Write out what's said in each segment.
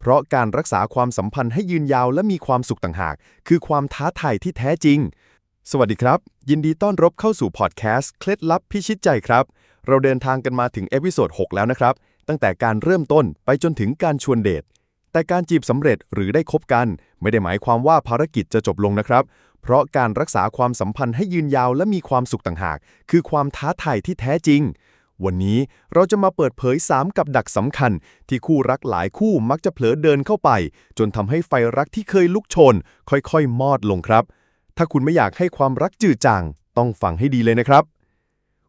เพราะการรักษาความสัมพันธ์ให้ยืนยาวและมีความสุขต่างหาก คือความท้าทายที่แท้จริง สวัสดีครับ ยินดีต้อนรับเข้าสู่พอดแคสต์เคล็ดลับพิชิตใจครับ เราเดินทางกันมาถึงเอพิโซด6แล้วนะครับ ตั้งแต่การเริ่มต้นไปจนถึงการชวนเดท แต่การจีบสำเร็จหรือได้คบกัน ไม่ได้หมายความว่าภารกิจจะจบลงนะครับ เพราะการรักษาความสัมพันธ์ให้ยืนยาวและมีความสุขต่างหาก คือความท้าทายที่แท้จริง วันนี้เราจะมาเปิดเผย 3 กับดักสำคัญ ที่คู่รักหลายคู่มักจะเผลอเดินเข้าไป จนทำให้ไฟรักที่เคยลุกโชน ค่อยๆ มอดลงครับ ถ้าคุณไม่อยากให้ความรักจืดจาง ต้องฟังให้ดีเลยนะครับ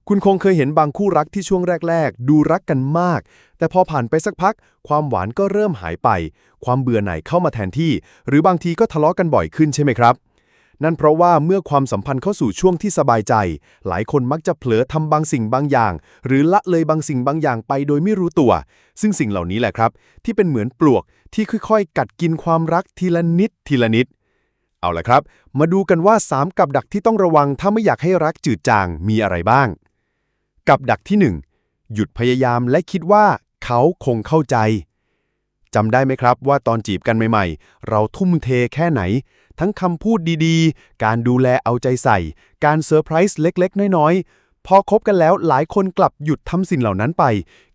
คุณคงเคยเห็นบางคู่รักที่ช่วงแรก ๆ ดูรักกันมาก แต่พอผ่านไปสักพัก ความหวานก็เริ่มหายไป ความเบื่อหน่ายเข้ามาแทนที่ หรือบางทีก็ทะเลาะกันบ่อยขึ้นใช่ไหมครับ นั่นเพราะว่าเมื่อความสัมพันธ์เข้าสู่ช่วงที่สบายใจ หลายคนมักจะเผลอทำบางสิ่งบางอย่าง หรือละเลยบางสิ่งบางอย่างไปโดยไม่รู้ตัว ซึ่งสิ่งเหล่านี้แหละครับ ที่เป็นเหมือนปลวกที่ค่อยๆ กัดกินความรักทีละนิดทีละนิด เอาละครับ มาดูกันว่า 3 กับดักที่ต้องระวังถ้าไม่อยากให้รักจืดจางมีอะไรบ้าง กับดักที่ 1 หยุดพยายามและคิดว่า เขาคงเข้าใจ จำได้ไหมครับว่าตอนจีบกันใหม่ๆ เราทุ่มเทแค่ไหน ทั้งคำพูดดีๆ การดูแลเอาใจใส่ การเซอร์ไพรส์เล็กๆ น้อยๆ พอคบกันแล้วหลายคนกลับหยุดทำสิ่งเหล่านั้นไป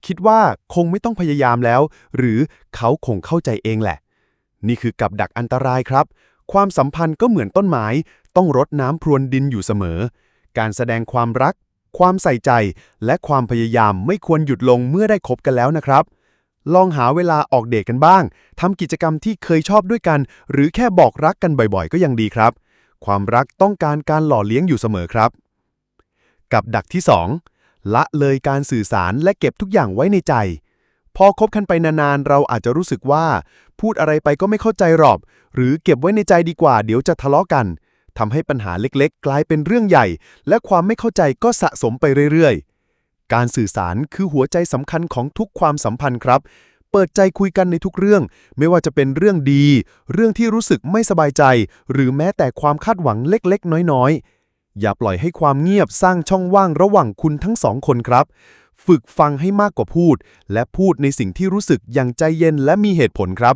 คิดว่าคงไม่ต้องพยายามแล้ว หรือเขาคงเข้าใจเองแหละ นี่คือกับดักอันตรายครับ ความสัมพันธ์ก็เหมือนต้นไม้ ต้องรดน้ำพรวนดินอยู่เสมอ การแสดงความรัก ความใส่ใจ และความพยายามไม่ควรหยุดลงเมื่อได้คบกันแล้วนะครับ ลองหาเวลาออกเดทกันบ้างทำกิจกรรมที่เคยชอบด้วยกัน หรือแค่บอกรักกันบ่อยๆ ก็ยังดีครับ ความรักต้องการการหล่อเลี้ยงอยู่เสมอครับ กับดักที่ 2 ละเลยการสื่อสารและเก็บทุกอย่างไว้ในใจ พอคบกันไปนานๆ เราอาจจะรู้สึกว่า พูดอะไรไปก็ไม่เข้าใจหรอกหรือเก็บไว้ในใจดีกว่า เดี๋ยวจะทะเลาะกันทำให้ปัญหาเล็กๆ กลายเป็นเรื่องใหญ่ และความไม่เข้าใจก็สะสมไปเรื่อยๆ การสื่อสารคือหัวใจสำคัญของทุกความสัมพันธ์ครับ เปิดใจคุยกันในทุกเรื่อง ไม่ว่าจะเป็นเรื่องดี เรื่องที่รู้สึกไม่สบายใจ หรือแม้แต่ความคาดหวังเล็กๆ น้อยๆ อย่าปล่อยให้ความเงียบสร้างช่องว่างระหว่างคุณทั้งสองคนครับ ฝึกฟังให้มากกว่าพูด และพูดในสิ่งที่รู้สึกอย่างใจเย็นและมีเหตุผลครับ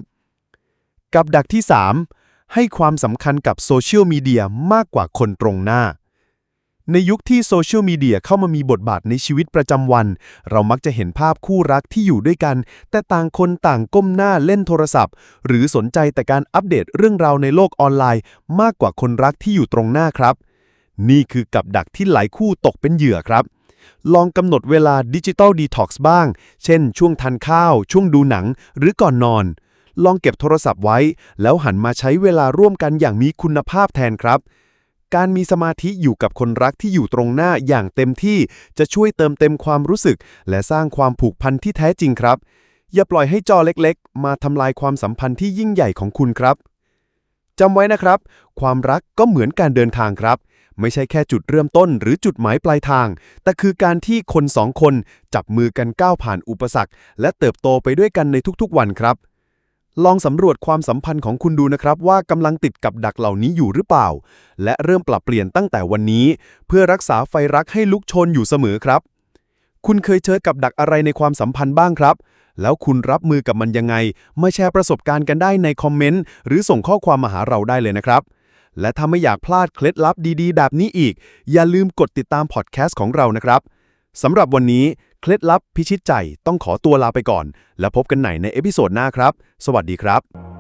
กับดักที่ 3 ให้ความสำคัญกับโซเชียลมีเดียมากกว่าคนตรงหน้า ในยุคที่โซเชียลมีเดียเข้ามามีบทบาทในชีวิตประจำวัน เรามักจะเห็นภาพคู่รักที่อยู่ด้วยกัน แต่ต่างคนต่างก้มหน้าเล่นโทรศัพท์ หรือสนใจแต่การอัปเดตเรื่องราวในโลกออนไลน์ มากกว่าคนรักที่อยู่ตรงหน้าครับ นี่คือกับดักที่หลายคู่ตกเป็นเหยื่อครับ ลองกำหนดเวลาดิจิตอลดีท็อกซ์บ้าง เช่น ช่วงทานข้าว ช่วงดูหนัง หรือก่อนนอน ลองเก็บโทรศัพท์ไว้ แล้วหันมาใช้เวลาร่วมกันอย่างมีคุณภาพแทนครับ การมีสมาธิอยู่กับคนรักที่อยู่ตรงหน้าอย่างเต็มที่จะช่วยเติมเต็มความรู้สึก และสร้างความผูกพันที่แท้จริงครับ อย่าปล่อยให้จอเล็กๆ มาทำลายความสัมพันธ์ที่ยิ่งใหญ่ของคุณครับจำไว้นะครับ ความรักก็เหมือนการเดินทางครับ ไม่ใช่แค่จุดเริ่มต้นหรือจุดหมายปลายทาง แต่คือการที่คนสองคนจับมือกันก้าวผ่านอุปสรรค และเติบโตไปด้วยกันในทุกๆวันครับ ลองสำรวจความสัมพันธ์ของคุณดูนะครับว่ากำลังติดกับดักเหล่านี้อยู่หรือเปล่า และเริ่มปรับเปลี่ยนตั้งแต่วันนี้ เพื่อรักษาไฟรักให้ลุกโชนอยู่เสมอครับ คุณเคยเจอกับดักอะไรในความสัมพันธ์บ้างครับ แล้วคุณรับมือกับมันยังไงมาแชร์ประสบการณ์กันได้ในคอมเมนต์หรือส่งข้อความมาหาเราได้เลยนะครับ และถ้าไม่อยากพลาดเคล็ดลับดีๆ แบบนี้อีก อย่าลืมกดติดตามพอดแคสต์ของเรานะครับ สำหรับวันนี้ เคล็ดลับพิชิตใจต้องขอตัวลาไปก่อน แล้วพบกันใหม่ในเอพิโซดหน้าครับ สวัสดีครับ